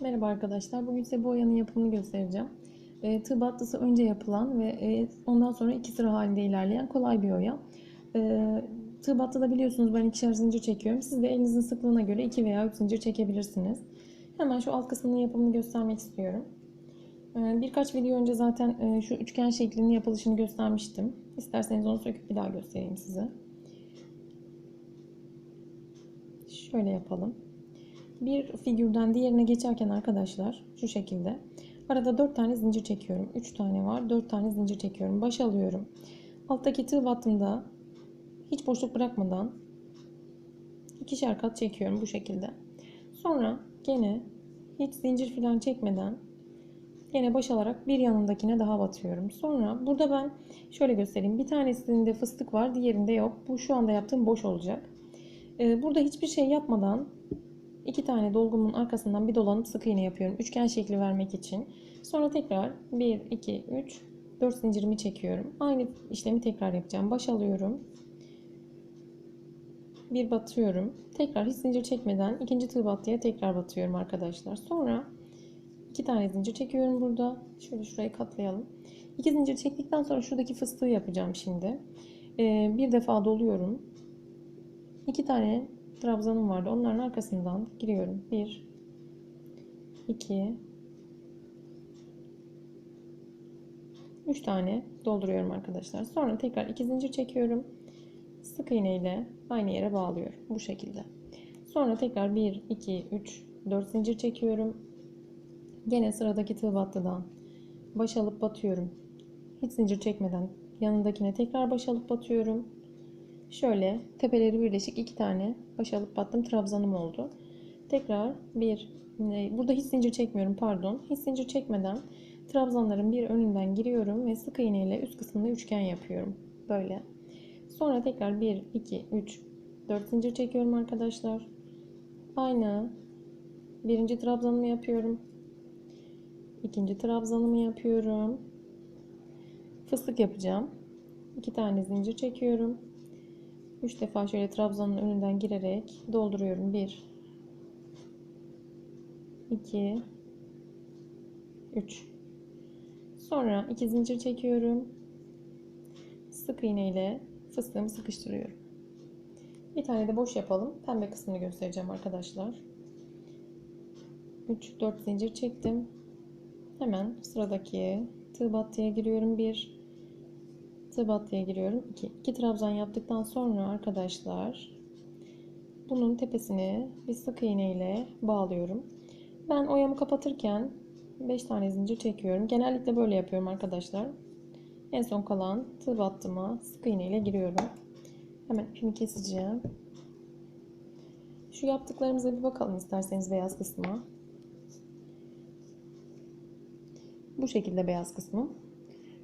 Merhaba arkadaşlar. Bugün size bu oyanın yapımını göstereceğim. E, tığ battısı önce yapılan ve e, ondan sonra iki sıra halinde ilerleyen kolay bir oya. E, tığ battıda biliyorsunuz ben ikişer zincir çekiyorum. Siz de elinizin sıklığına göre iki veya üç zincir çekebilirsiniz. Hemen şu alt kısmının yapımını göstermek istiyorum. E, birkaç video önce zaten e, şu üçgen şeklinin yapılışını göstermiştim. İsterseniz onu söküp bir daha göstereyim size. Şöyle yapalım. Bir figürden diğerine geçerken arkadaşlar şu şekilde arada 4 tane zincir çekiyorum. 3 tane var. 4 tane zincir çekiyorum. Baş alıyorum. Alttaki tığ battımda hiç boşluk bırakmadan ikişer kat çekiyorum bu şekilde. Sonra gene hiç zincir falan çekmeden Yine baş alarak bir yanındakine daha batıyorum. Sonra burada ben şöyle göstereyim. Bir tanesinde fıstık var, diğerinde yok. Bu şu anda yaptığım boş olacak. Ee, burada hiçbir şey yapmadan iki tane dolgumun arkasından bir dolanıp sık iğne yapıyorum. Üçgen şekli vermek için. Sonra tekrar 1, 2, 3, 4 zincirimi çekiyorum. Aynı işlemi tekrar yapacağım. Baş alıyorum. Bir batıyorum. Tekrar hiç zincir çekmeden ikinci tığ battıya tekrar batıyorum arkadaşlar. Sonra iki tane zincir çekiyorum burada. Şöyle şurayı katlayalım. İki zincir çektikten sonra şuradaki fıstığı yapacağım şimdi. Ee, bir defa doluyorum. İki tane trabzanım vardı. Onların arkasından giriyorum. 1 2 3 tane dolduruyorum arkadaşlar. Sonra tekrar iki zincir çekiyorum. Sık iğne ile aynı yere bağlıyorum. Bu şekilde. Sonra tekrar 1 2 3 4 zincir çekiyorum. Gene sıradaki tığ battıdan baş alıp batıyorum. Hiç zincir çekmeden yanındakine tekrar baş alıp batıyorum. Şöyle tepeleri birleşik iki tane baş alıp battım trabzanım oldu. Tekrar bir burada hiç zincir çekmiyorum pardon. Hiç zincir çekmeden trabzanların bir önünden giriyorum ve sık iğne ile üst kısmında üçgen yapıyorum. Böyle. Sonra tekrar 1 2 3 4 zincir çekiyorum arkadaşlar. Aynı birinci trabzanımı yapıyorum. İkinci trabzanımı yapıyorum. Fıstık yapacağım. İki tane zincir çekiyorum. 3 defa şöyle trabzanın önünden girerek dolduruyorum. 1 2 3 Sonra 2 zincir çekiyorum. Sık iğne ile fıstığımı sıkıştırıyorum. Bir tane de boş yapalım. Pembe kısmını göstereceğim arkadaşlar. 3 4 zincir çektim. Hemen sıradaki tığ battıya giriyorum. 1 tığ battıya giriyorum. 2. 2 trabzan yaptıktan sonra arkadaşlar bunun tepesini bir sık iğne ile bağlıyorum. Ben oyamı kapatırken 5 tane zincir çekiyorum. Genellikle böyle yapıyorum arkadaşlar. En son kalan tığ battıma sık iğne ile giriyorum. Hemen ipimi keseceğim. Şu yaptıklarımıza bir bakalım isterseniz beyaz kısma. Bu şekilde beyaz kısmı.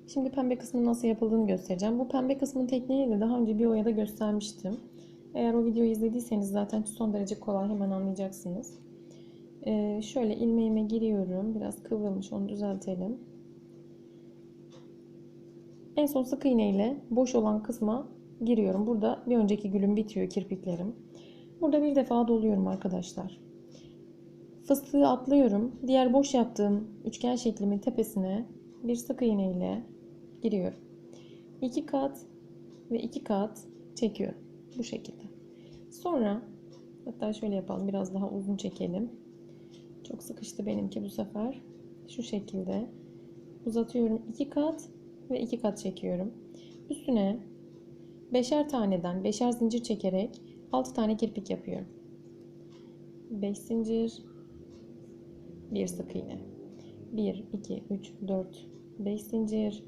Şimdi pembe kısmın nasıl yapıldığını göstereceğim. Bu pembe kısmın tekniğini de daha önce bir oyada göstermiştim. Eğer o videoyu izlediyseniz zaten son derece kolay hemen anlayacaksınız. Ee, şöyle ilmeğime giriyorum. Biraz kıvrılmış onu düzeltelim. En son sık iğne ile boş olan kısma giriyorum. Burada bir önceki gülüm bitiyor kirpiklerim. Burada bir defa doluyorum arkadaşlar. Fıstığı atlıyorum. Diğer boş yaptığım üçgen şeklimin tepesine bir sık iğne ile giriyorum. 2 kat ve 2 kat çekiyorum. Bu şekilde. Sonra hatta şöyle yapalım. Biraz daha uzun çekelim. Çok sıkıştı benimki bu sefer. Şu şekilde uzatıyorum. 2 kat ve 2 kat çekiyorum. Üstüne beşer taneden beşer zincir çekerek 6 tane kirpik yapıyorum. 5 zincir, bir sık iğne. 1 2 3 4 5 zincir,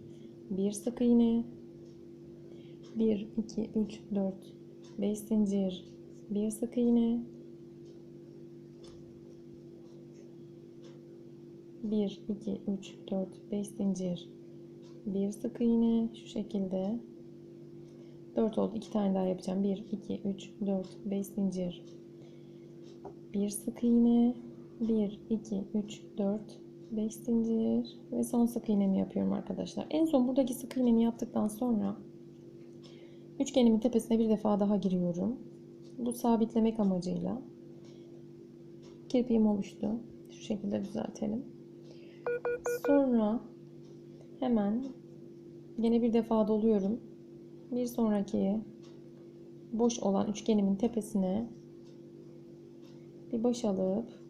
bir sık iğne. 1 2 3 4 5 zincir, bir sık iğne. 1 2 3 4 5 zincir, bir sık iğne şu şekilde. 4 oldu. 2 tane daha yapacağım. 1 2 3 4 5 zincir. Bir sık iğne. 1 2 3 4 5 zincir ve son sık iğnemi yapıyorum arkadaşlar. En son buradaki sık iğnemi yaptıktan sonra üçgenimin tepesine bir defa daha giriyorum. Bu sabitlemek amacıyla kirpiğim oluştu. Şu şekilde düzeltelim. Sonra hemen yine bir defa doluyorum. Bir sonraki boş olan üçgenimin tepesine bir baş alıp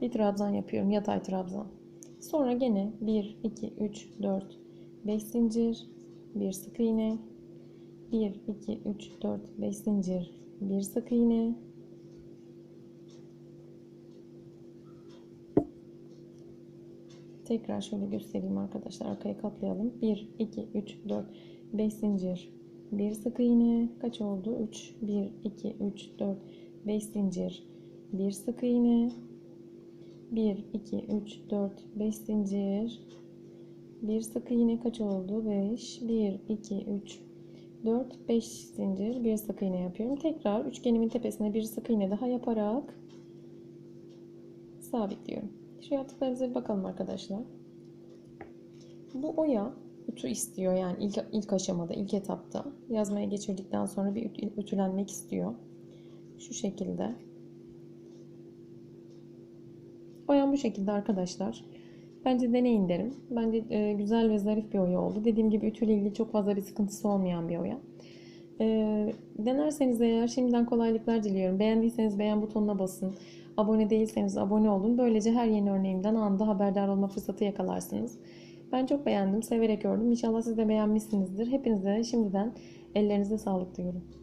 bir trabzan yapıyorum. Yatay trabzan. Sonra gene 1, 2, 3, 4, 5 zincir, bir sık iğne, 1, 2, 3, 4, 5 zincir, bir sık iğne, Tekrar şöyle göstereyim arkadaşlar. Arkaya katlayalım. 1, 2, 3, 4, 5 zincir. Bir sık iğne. Kaç oldu? 3, 1, 2, 3, 4, 5 zincir. Bir sık iğne. 1, 2, 3, 4, 5 zincir. Bir sık iğne kaç oldu? 5, 1, 2, 3, 4, 5 zincir. Bir sık iğne yapıyorum. Tekrar üçgenimin tepesine bir sık iğne daha yaparak sabitliyorum. Şu yaptıklarımıza bir bakalım arkadaşlar. Bu oya ütü istiyor yani ilk, ilk aşamada, ilk etapta. Yazmaya geçirdikten sonra bir ütü- ütülenmek istiyor. Şu şekilde. Oyam bu şekilde arkadaşlar. Bence deneyin derim. Bence e, güzel ve zarif bir oya oldu. Dediğim gibi ütüyle ilgili çok fazla bir sıkıntısı olmayan bir oya. E, denerseniz eğer şimdiden kolaylıklar diliyorum. Beğendiyseniz beğen butonuna basın. Abone değilseniz abone olun. Böylece her yeni örneğimden anında haberdar olma fırsatı yakalarsınız. Ben çok beğendim, severek ördüm. İnşallah siz de beğenmişsinizdir. Hepinize şimdiden ellerinize sağlık diyorum.